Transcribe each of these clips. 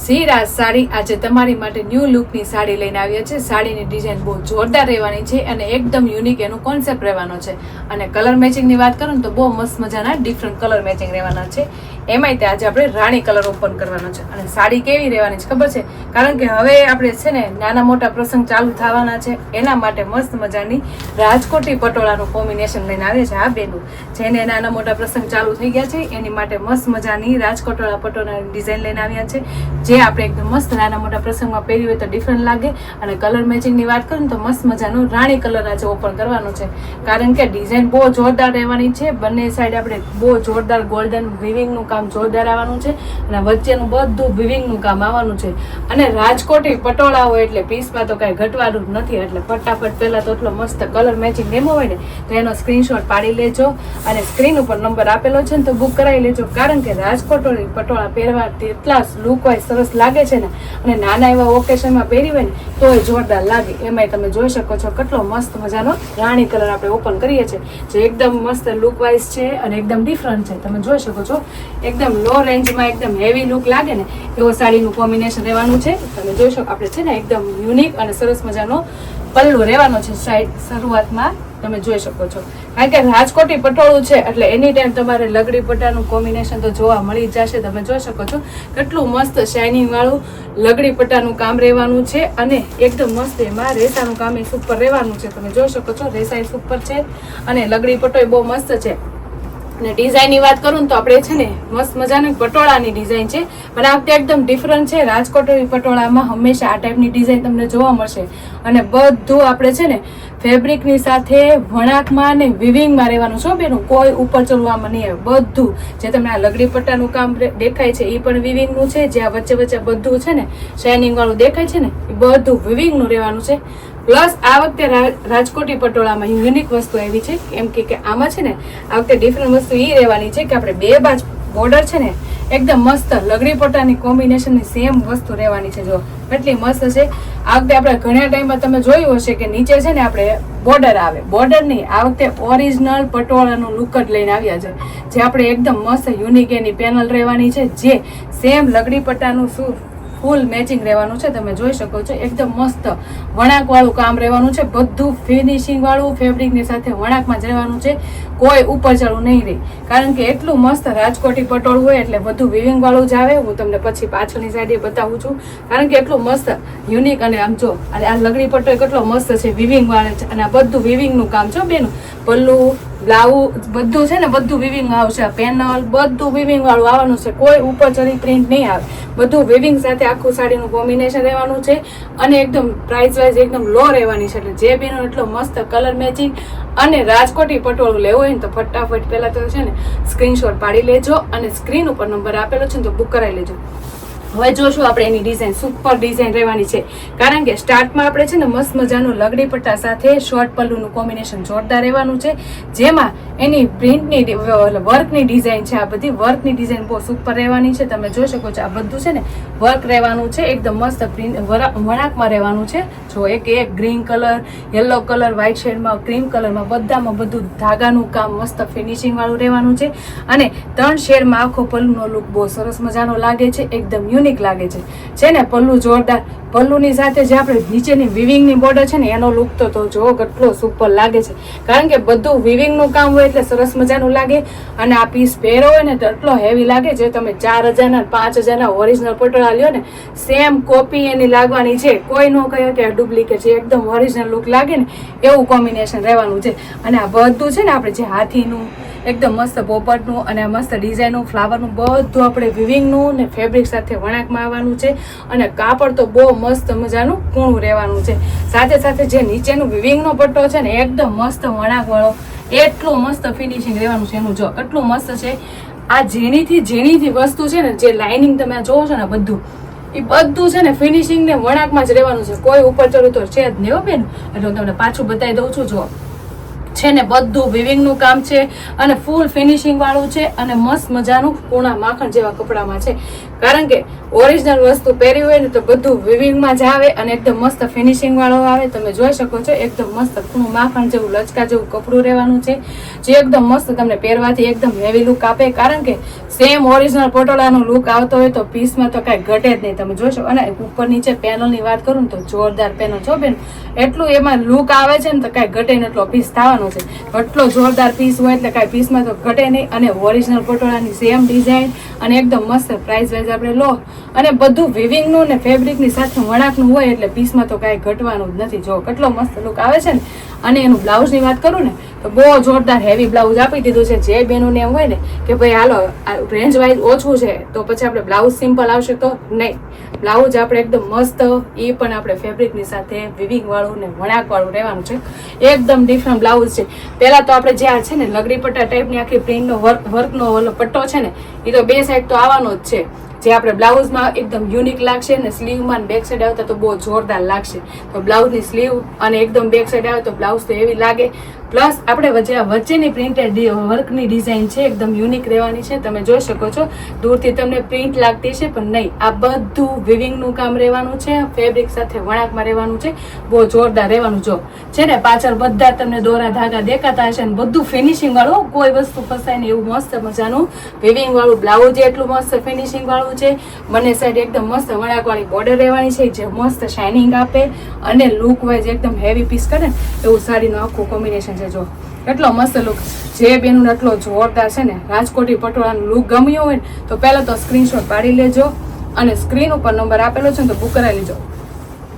સિરાજ સાડી આજે તમારી માટે ન્યૂ લુકની સાડી લઈને આવ્યા છે. સાડીની ડિઝાઇન બહુ જોરદાર રહેવાની છે અને એકદમ યુનિક એનો કોન્સેપ્ટ રહેવાનો છે. અને કલર મેચિંગની વાત કરું તો બહુ મસ્ત મજાના ડિફરન્ટ કલર મેચિંગ રહેવાના છે. એમાંય તે આજે આપણે રાણી કલર ઓપન કરવાનો છે. અને સાડી કેવી રહેવાની છે ખબર છે? કારણ કે હવે આપણે છે ને નાના મોટા પ્રસંગ ચાલુ થવાના છે. એના માટે મસ્ત મજાની રાજકોટી પટોળાનું કોમ્બિનેશન લઈને આવે છે આ બેનું. જેને નાના મોટા પ્રસંગ ચાલુ થઈ ગયા છે, એની માટે મસ્ત મજાની રાજકોટોળા પટોળાની ડિઝાઇન લઈને આવ્યા છે. જે આપણે એકદમ મસ્ત નાના મોટા પ્રસંગમાં પહેરી હોય તો ડિફરન્ટ લાગે. અને કલર મેચિંગની વાત કરું તો મસ્ત મજાનો રાણી કલર આજે ઓપન કરવાનો છે. કારણ કે ડિઝાઇન બહુ જોરદાર રહેવાની છે. બંને સાઈડ આપણે બહુ જોરદાર ગોલ્ડન વિવિંગનું કામ જોરદાર આવવાનું છે અને વચ્ચેનું બધું વિવિંગનું કામ આવવાનું છે. અને રાજકોટી પટોળા હોય એટલે પીસમાં તો કાંઈ ઘટવાનું નથી, એટલે ફટાફટ પહેલાં તો એટલો મસ્ત કલર મેચિંગ ડેમો હોય ને, તો એનો સ્ક્રીનશોટ પાડી લેજો અને સ્ક્રીન ઉપર નંબર આપેલો છે ને તો બુક કરાવી લેજો, કારણ કે રાજકોટોની પટોળા પહેરવાથી એટલા લુક હોય, સરસ લાગે છે ને. અને નાના એવા ઓકેશનમાં પહેરી હોય ને તો એ જોરદાર લાગે. એમાંય તમે જોઈ શકો છો કેટલો મસ્ત મજાનો રાણી કલર આપણે ઓપન કરીએ છીએ, જે એકદમ મસ્ત લુક વાઇઝ છે અને એકદમ ડિફરન્ટ છે. તમે જોઈ શકો છો એકદમ લો રેન્જમાં એકદમ હેવી લુક લાગે ને, એવો સાડીનું કોમ્બિનેશન રહેવાનું છે. તમે જોઈ શકો, આપણે છે ને એકદમ યુનિક અને સરસ મજાનો પલ્લુ રહેવાનો છે સાઈડ શરૂઆતમાં તમે જોઈ શકો છો. કારણ કે રાજકોટી પટોળું છે, એટલે એની ટાઈમ તમારે લગડી પટ્ટાનું કોમ્બિનેશન તો જોવા મળી જશે. તમે જોઈ શકો છો, કેટલું મસ્ત શાઇનિંગ વાળું લગડી પટ્ટાનું કામ રહેવાનું છે અને એકદમ મસ્ત એમાં રેસાનું કામ એ સુપર રહેવાનું છે. તમે જોઈ શકો છો રેસા સુપર છે અને લગડી પટ્ટો એ બહુ મસ્ત છે. અને ડિઝાઇનની વાત કરું તો આપણે છે ને મસ્ત મજાની પટોળાની ડિઝાઇન છે. પણ આ વખતે એકદમ ડિફરન્ટ છે. રાજકોટની પટોળામાં હંમેશા આ ટાઈપની ડિઝાઇન તમને જોવા મળશે. અને બધું આપણે છે ને ફેબ્રિકની સાથે વણાકમાં અને વિવિંગમાં રહેવાનું છો બેનું. કોઈ ઉપર ચડવામાં નહીં આવે. બધું જે તમને આ લગડી પટ્ટાનું કામ દેખાય છે, એ પણ વિવિંગનું છે. જે આ વચ્ચે વચ્ચે બધું છે ને શાઇનિંગવાળું દેખાય છે ને, એ બધું વિવિંગનું રહેવાનું છે. પ્લસ આ વખતે રાજકોટી પટોળામાં યુનિક વસ્તુ આવી છે કેમ કે આમાં છે ને, આ વખતે ડિફરન્ટ વસ્તુ એ રહેવાની છે કે આપણે બે બાજ બોર્ડર છે ને, એકદમ મસ્ત લગડી પટ્ટાની કોમ્બિનેશનની સેમ વસ્તુ રહેવાની છે, જો. કેટલી મસ્ત છે. આ વખતે આપણે ઘણા ટાઈમમાં તમે જોયું હશે કે નીચે છે ને આપણે બોર્ડર આવે. બોર્ડર નહીં આ વખતે ઓરિજિનલ પટોળાનું લુક જ લઈને આવ્યા છે. જે આપણે એકદમ મસ્ત યુનિક એની પેનલ રહેવાની છે, જે સેમ લગડી પટ્ટાનું શું ફૂલ મેચિંગ રહેવાનું છે, તમે જોઈ શકો છો. એકદમ મસ્ત વણાકવાળું કામ રહેવાનું છે. બધું ફિનિશિંગવાળું ફેબ્રિકની સાથે વણાકમાં જ રહેવાનું છે. કોઈ ઉપર ચડવું નહીં રહે. કારણ કે એટલું મસ્ત રાજકોટી પટોળ હોય એટલે બધું વિવિંગવાળું જ આવે. હું તમને પછી પાછળની સાઈડે બતાવું છું. કારણ કે એટલું મસ્ત યુનિક અને આમ જો, અને આ લગડી પટોળ કેટલો મસ્ત છે વિવિંગવાળે છે. અને આ બધું વિવિંગનું કામ છો બેનું. પલ્લુ બ્લાઉઝ બધું છે ને, બધું વિવિંગ આવશે. પેનલ બધું વિવિંગ વાળું આવવાનું છે. કોઈ ઉપર ચડી પ્રિન્ટ નહીં આવે. બધું વિવિંગ સાથે આખું સાડીનું કોમ્બિનેશન રહેવાનું છે અને એકદમ પ્રાઇસ વાઇઝ એકદમ લો રહેવાની છે. એટલે જે બેનો એટલો મસ્ત કલર મેચિંગ અને રાજકોટી પટોળું લેવું હોય ને તો ફટાફટ પહેલાં તો છે ને સ્ક્રીનશોટ પાડી લેજો અને સ્ક્રીન ઉપર નંબર આપેલો છે ને તો બુક કરાવી લેજો. હવે જોશું આપણે એની ડિઝાઇન સુપર ડિઝાઇન રહેવાની છે. કારણ કે સ્ટાર્ટમાં આપણે છે ને મસ્ત મજાનું લગડી પટ્ટા સાથે શોર્ટ પલ્લુનું કોમ્બિનેશન જોરદાર રહેવાનું છે. જેમાં એની પ્રિન્ટની વર્કની ડિઝાઇન છે. આ બધી વર્કની ડિઝાઇન બહુ સુપર રહેવાની છે. તમે જોઈ શકો છો આ બધું છે ને વર્ક રહેવાનું છે. એકદમ મસ્ત પ્રિન્ટ વણાકમાં રહેવાનું છે. જો એક એક green colour yellow colour white શેડમાં cream કલરમાં બધામાં બધું ધાગાનું કામ મસ્ત ફિનિશિંગવાળું રહેવાનું છે. અને ત્રણ શેડમાં આખો પલ્લુનો લુક બહુ સરસ મજાનો લાગે છે. એકદમ યુનિક લાગે છે. છે ને, પલ્લુ જોરદાર. પલ્લુની સાથે જે આપણે નીચેની વિવિંગની બોર્ડર છે ને, એનો લુક તો જો કેટલો સુપર લાગે છે. કારણ કે બધું વિવિંગનું કામ હોય એટલે સરસ મજાનું લાગે. અને આ પીસ પહેરો હોય ને તો એટલો હેવી લાગે જે તમે ચાર હજારના, પાંચ હજારના ઓરિજિનલ પટોળા લ્યો ને સેમ કોપી એની લાગવાની છે. કોઈ ન કહે કે ડુપ્લિકેટ છે. એકદમ ઓરિજિનલ લુક લાગે ને, એવું કોમ્બિનેશન રહેવાનું છે. અને આ બધું છે ને, આપણે જે હાથીનું એકદમ મસ્ત પોપટનું અને મસ્ત ડિઝાઇનનું, ફ્લાવરનું, બધું આપણે વિવિંગનું ને ફેબ્રિક સાથે વણાકમાં આવવાનું છે. અને કાપડ તો બહુ મસ્ત મજાનું કૂણું રહેવાનું છે. સાથે સાથે જે નીચેનું વિવિંગનો પટ્ટો છે ને, એકદમ મસ્ત વણાકવાળો, એટલું મસ્ત ફિનિશિંગ રહેવાનું છે એનું. જો, એટલું મસ્ત છે. આ ઝીણીથી ઝીણીથી વસ્તુ છે ને, જે લાઇનિંગ તમે આ જોવો છો ને બધું એ બધું છે ને ફિનિશિંગ ને વણાકમાં જ રહેવાનું છે. કોઈ ઉપર ચડવું તો છે જ નહીં બેન. એટલે હું તમને પાછું બતાવી દઉં છું, જો. છે ને બધું વિવિંગનું કામ છે અને ફૂલ ફિનિશિંગવાળું છે અને મસ્ત મજાનું પૂણા માખણ જેવા કપડામાં છે. કારણ કે ઓરિજિનલ વસ્તુ પહેરી હોય ને તો બધું વિવિંગમાં જ આવે અને એકદમ મસ્ત ફિનિશિંગ વાળો આવે. તમે જોઈ શકો છો, એકદમ મસ્ત ખૂણું માખણ જેવું, લચકા જેવું કપડું રહેવાનું છે, જે એકદમ મસ્ત તમને પહેરવાથી એકદમ હેવી લુક આપે. કારણ કે સેમ ઓરિજિનલ પટોળાનો લુક આવતો હોય તો પીસમાં તો કાંઈ ઘટે જ નહીં. તમે જોશો અને ઉપર નીચે પેનલની વાત કરું તો જોરદાર પેનલ છો બેન, એટલું એમાં લુક આવે છે ને તો કાંઈ ઘટે નહીં, એટલો પીસ થવાનો છે. એટલો જોરદાર પીસ હોય એટલે કાંઈ પીસમાં તો ઘટે નહીં. અને ઓરિજિનલ પટોળાની સેમ ડિઝાઇન અને એકદમ મસ્ત પ્રાઇસ વાઇઝ આપણે લો. અને બધું વિવિંગનું ને ફેબ્રિકની સાથે વણાકનું હોય એટલે પીસમાં તો કાંઈ ઘટવાનું જ નથી. જો કેટલો મસ્ત લુક આવે છે ને, અને એનું બ્લાઉઝની વાત કરું ને, તો બહુ જોરદાર હેવી બ્લાઉઝ આપી દીધું છે. જે બહેનોને એમ હોય ને કે ભાઈ હાલો રેન્જ વાઇઝ ઓછું છે, તો પછી આપણે બ્લાઉઝ સિમ્પલ આવશે તો નહીં. બ્લાઉઝ આપણે એકદમ મસ્ત, એ પણ આપણે ફેબ્રિકની સાથે વિવિંગ વાળું ને વણાકવાળું રહેવાનું છે. એકદમ ડિફરન્ટ બ્લાઉઝ છે. પહેલાં તો આપણે જે આ છે ને લગડી પટ્ટા ટાઈપની આખી પ્રિન્ટનો વર્ક વર્કનો ઓલો પટ્ટો છે ને એ તો બે સાઈડ તો આવવાનો જ છે. જે આપણે બ્લાઉઝમાં એકદમ યુનિક લાગશે અને સ્લીવમાં બેક સાઈડ આવતા તો બહુ જોરદાર લાગશે. તો બ્લાઉઝની સ્લીવ અને એકદમ બેક સાઈડ આવે તો બ્લાઉઝ તો એવી લાગે. પ્લસ આપણે વચ્ચે આ વચ્ચેની પ્રિન્ટેડ વર્કની ડિઝાઇન છે, એકદમ યુનિક રહેવાની છે. તમે જોઈ શકો છો, દૂરથી તમને પ્રિન્ટ લાગતી છે પણ નહીં. આ બધું વિવિંગનું કામ રહેવાનું છે ફેબ્રિક સાથે વણાકમાં રહેવાનું છે. બહુ જોરદાર રહેવાનું. જો, છે ને, પાછળ બધા તમને દોરા ધાગા દેખાતા હશે ને બધું ફિનિશિંગ વાળું કોઈ વસ્તુ ફસાય ને એવું મસ્ત મજાનું વિવિંગ વાળું બ્લાઉઝ એટલું મસ્ત ફિનિશિંગ વાળું છે. બંને સાઈડ એકદમ મસ્ત વણાકવાળી બોર્ડર રહેવાની છે, જે મસ્ત શાઇનિંગ આપે અને લુક વાઇઝ એકદમ હેવી પીસ કરે એવું સાડીનું આખું કોમ્બિનેશન છે, જો. એટલો મસ્ત લુક જે બેનું એટલો જોરદાર છે ને, રાજકોટી પટોળાનો લુક ગમ્યો હોય તો પહેલાં તો સ્ક્રીનશોટ પાડી લેજો અને સ્ક્રીન ઉપર નંબર આપેલો છે ને, તો બુક કરાવી લેજો.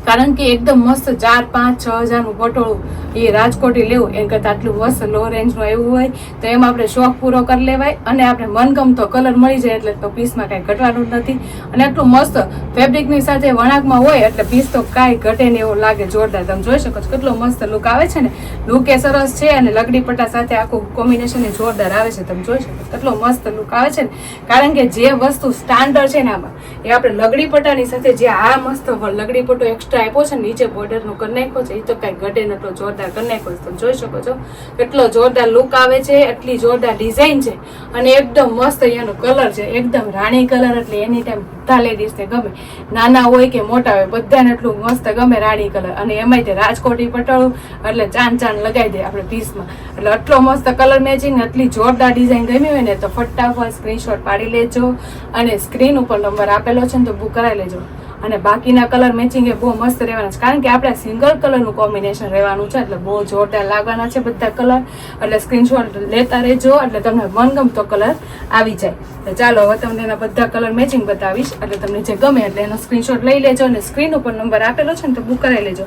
કારણ કે એકદમ મસ્ત ચાર, પાંચ, છ હજારનું પટોળું એ રાજકોટી લેવું, એમ કરતાં આટલું મસ્ત લો રેન્જનું એવું હોય, તો એમાં આપણે શોખ પૂરો કરી લેવાય અને આપણે મનગમતો કલર મળી જાય એટલે તો પીસમાં કાંઈ ઘટવાનું જ નથી. અને આટલું મસ્ત ફેબ્રિકની સાથે વણાકમાં હોય એટલે પીસ તો કાંઈ ઘટે ને એવું લાગે જોરદાર. તમે જોઈ શકો છો કેટલો મસ્ત લુક આવે છે ને? લુક એ સરસ છે અને લગડી પટ્ટા સાથે આખું કોમ્બિનેશન જોરદાર આવે છે. તમે જોઈ શકો કેટલો મસ્ત લુક આવે છે ને? કારણ કે જે વસ્તુ સ્ટાન્ડર્ડ છે ને આમાં, એ આપણે લગડી પટ્ટાની સાથે જે આ મસ્ત લગડી પટ્ટો એક્સ્ટ્રા આપ્યો છે નીચે બોર્ડરનો કરી નાખ્યો છે, એ તો કાંઈ ઘટે નતો એટલો જોરદાર નાખ્યો તમે જોઈ શકો છો કેટલો જોરદાર લુક આવે છે, એટલી જોરદાર ડિઝાઇન છે અને એકદમ મસ્ત અહીંયાનો કલર છે. એકદમ રાણી કલર એટલે એની ટાઈમ બધા લેડીઝને ગમે. નાના હોય કે મોટા હોય, બધાને એટલું મસ્ત ગમે રાણી કલર અને એમાંય તે રાજકોટી પટાળું, એટલે ચાંદ ચાંદ લગાવી દે આપણે પીસમાં એટલે આટલો મસ્ત કલર મેચિંગ એટલી જોરદાર ડિઝાઇન ગમી હોય ને તો ફટાફટ સ્ક્રીનશોટ પાડી લેજો અને સ્ક્રીન ઉપર નંબર આપેલો છે ને તો બુક કરાવી લેજો. અને બાકીના કલર મેચિંગ એ બહુ મસ્ત રહેવાના છે. કારણ કે આપણે સિંગલ કલરનું કોમ્બિનેશન રહેવાનું છે, એટલે બહુ જોરદાર લાગવાના છે બધા કલર એટલે સ્ક્રીનશોટ લેતા રહેજો, એટલે તમને મનગમતો કલર આવી જાય. તો ચાલો, હવે તમને એના બધા કલર મેચિંગ બતાવીશ. એટલે તમને જે ગમે એટલે એનો સ્ક્રીનશોટ લઈ લેજો અને સ્ક્રીન ઉપર નંબર આપેલો છે ને તો બુક કરાવી લેજો.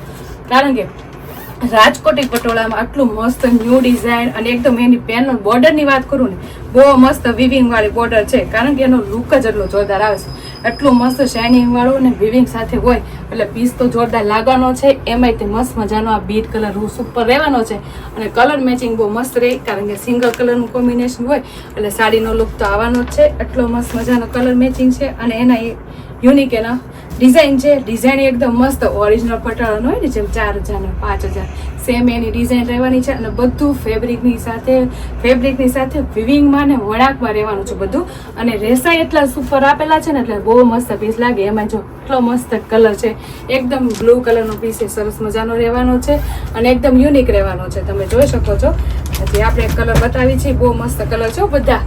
કારણ કે રાજકોટી પટોળામાં આટલું મસ્ત ન્યૂ ડિઝાઇન અને એકદમ એની પેનનો બોર્ડરની વાત કરું ને, બહુ મસ્ત વિવિંગ વાળી બોર્ડર છે, કારણ કે એનો લુક જ એટલો જોરદાર આવે છે. એટલું મસ્ત શાઇનિંગવાળું અને વિવિંગ સાથે હોય, એટલે પીસ તો જોરદાર લાગવાનો છે, એમાંય તે મસ્ત મજાનો આ બીટ કલર રૂસ ઉપર રહેવાનો છે. અને કલર મેચિંગ બહુ મસ્ત રહે, કારણ કે સિંગલ કલરનું કોમ્બિનેશન હોય, એટલે સાડીનો લુક તો આવવાનો જ છે. એટલો મસ્ત મજાનો કલર મેચિંગ છે અને એના યુનિક એના ડિઝાઇન છે ડિઝાઇન એકદમ મસ્ત ઓરિજિનલ પટાળાનો હોય ને, જેમ ચાર હજાર ને પાંચ હજાર. સેમ એની ડિઝાઇન રહેવાની છે અને બધું ફેબ્રિકની સાથે ફેબ્રિકની સાથે વિવિંગમાં ને વળાંકમાં રહેવાનું છે બધું. અને રેસા એટલા સુપર આપેલા છે ને, એટલે બહુ મસ્ત પીસ લાગે. એમાં જો એટલો મસ્ત કલર છે. એકદમ બ્લુ કલરનો પીસ એ સરસ મજાનો રહેવાનો છે અને એકદમ યુનિક રહેવાનો છે. તમે જોઈ શકો છો. જે આપણે કલર બતાવી છે. બહુ મસ્ત કલર છે બધા.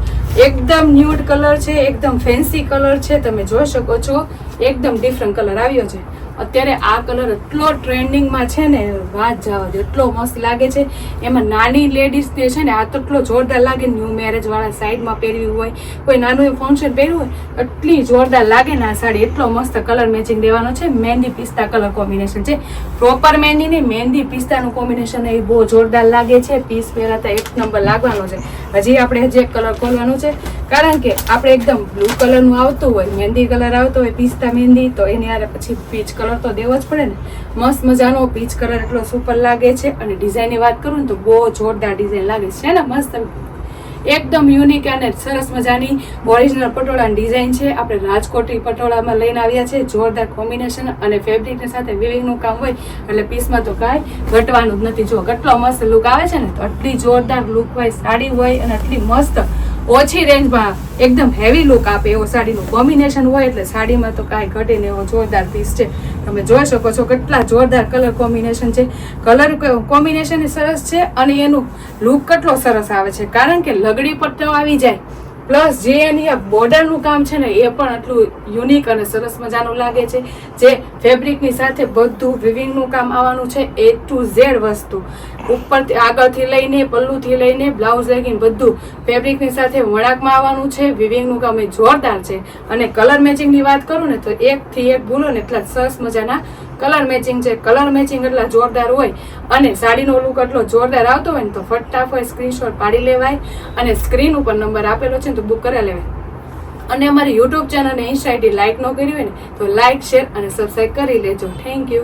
એકદમ ન્યૂડ કલર છે, એકદમ ફેન્સી કલર છે. તમે જોઈ શકો છો. એકદમ ડિફરન્ટ કલર આવ્યો છે. અત્યારે આ કલર એટલો ટ્રેન્ડિંગમાં છે ને, વાત જવા દે, એટલો મસ્ત લાગે છે. એમાં નાની લેડીઝ જે છે ને, આ તો એટલો જોરદાર લાગે ન્યૂ મેરેજવાળા સાઈડમાં પહેરવી હોય, કોઈ નાનું એવું ફંક્શન પહેર્યું હોય, એટલી જોરદાર લાગે ને આ સાડી, એટલો મસ્ત કલર મેચિંગ દેવાનો છે. મહેંદી પિસ્તા કલર કોમ્બિનેશન છે. પ્રોપર મહેંદી નહીં, મહેંદી પિસ્તાનું કોમ્બિનેશન એ બહુ જોરદાર લાગે છે. પીસ પહેરાતા એક નંબર લાગવાનો છે. હજી આપણે હજી એક કલર ખોલવાનું છે. કારણ કે આપણે એકદમ બ્લુ કલરનું આવતું હોય મહેંદી કલર આવતો હોય, પિસ્તા મહેંદી તો એની હારે પછી પીચ કલર તો દેવો જ પડે ને. મસ્ત મજાનો પીચ કલર એટલો સુપર લાગે છે. અને ડિઝાઇનની વાત કરું ને તો બહુ જોરદાર ડિઝાઇન લાગે છે ને? મસ્ત એકદમ યુનિક અને સરસ મજાની ઓરિજિનલ પટોળાની ડિઝાઇન છે. આપણે રાજકોટી પટોળામાં લઈને આવ્યા છે. જોરદાર કોમ્બિનેશન અને ફેબ્રિકની સાથે વિવિંગનું કામ હોય, એટલે પીસમાં તો કાંઈ ઘટવાનું જ નથી. જો કેટલો મસ્ત લુક આવે છે ને, તો આટલી જોરદાર લુક હોય સાડી હોય અને આટલી મસ્ત ઓછી રેન્જમાં એકદમ હેવી લુક આપે એવો સાડીનું કોમ્બિનેશન હોય એટલે સાડીમાં તો કાંઈ ઘટે ને એવો જોરદાર પીસ છે. તમે જોઈ શકો છો કેટલા જોરદાર કલર કોમ્બિનેશન છે. કલર કોમ્બિનેશન સરસ છે અને એનું લુક કેટલો સરસ આવે છે. કારણ કે લગડી પટ્ટો આવી જાય પ્લસ જે એની બોર્ડરનું કામ છે ને, એ પણ આટલું યુનિક અને સરસ મજાનું લાગે છે. જે ફેબ્રિકની સાથે બધું વિવિંગનું કામ આવવાનું છે એ ટુ ઝેડ વસ્તુ. ઉપરથી આગળથી લઈને, પલ્લુથી લઈને, બ્લાઉઝ લેગીન બધું ફેબ્રિકની સાથે વળાકમાં આવવાનું છે વિવિંગનું કામ એ જોરદાર છે. અને કલર મેચિંગની વાત કરું ને તો એકથી એક ભૂલો ને એટલા સરસ મજાના કલર મેચિંગ છે. કલર મેચિંગ એટલા જોરદાર હોય અને સાડીનો લુક એટલો જોરદાર આવતો હોય ને તો ફટાફટ સ્ક્રીનશોટ પાડી લેવાય અને સ્ક્રીન ઉપર નંબર આપેલો છે ને તો બુક કરી લેવાય. અને અમારી યુટ્યુબ ચેનલને ઇન્સ્ટા આઈડી લાઇક ન કરી હોય ને, તો લાઇક શેર અને સબસ્ક્રાઈબ કરી લેજો. Thank you